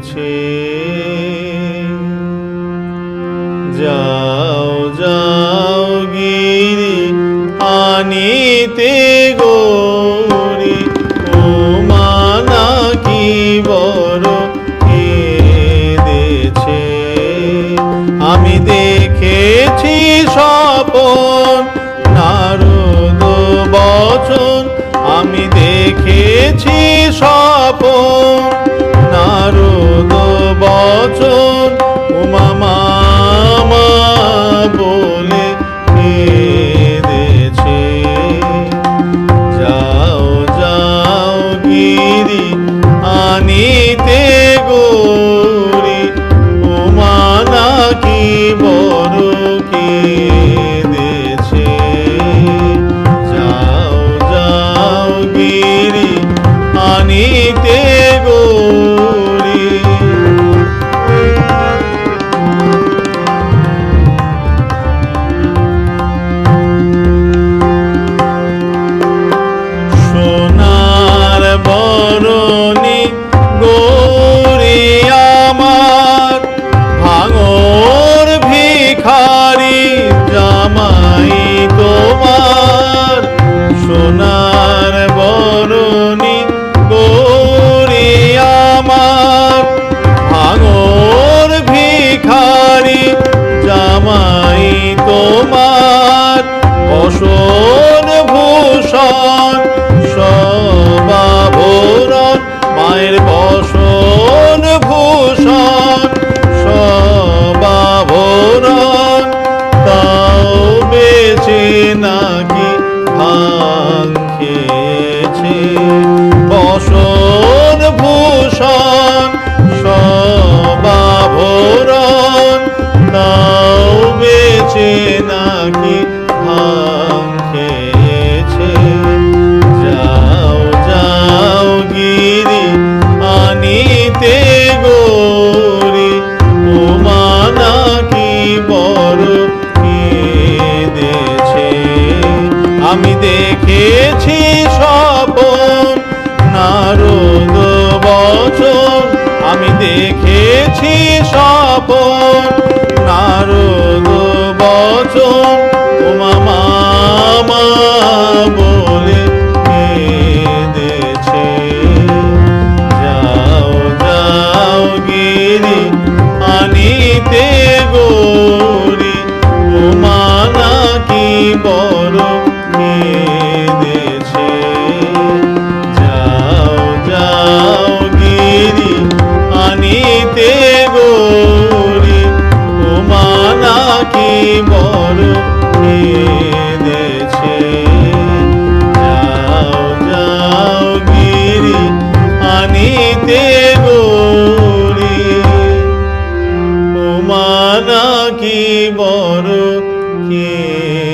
কেঁদেছে যাও যাও গিরি আনিতে গৌরী উমানা কি বড় কেঁদেছে? আমি দেখেছি স্বপন, নারদ বচন। আমি দেখেছি স্বপন বচন como নাকি যাও যাও গিরি, আনিতে গৌরী উমানা কি বড় কেঁদেছে। আমি দেখেছি স্বপন, নারদ বচন, আমি দেখেছি স্বপন উমানা কি বড় কে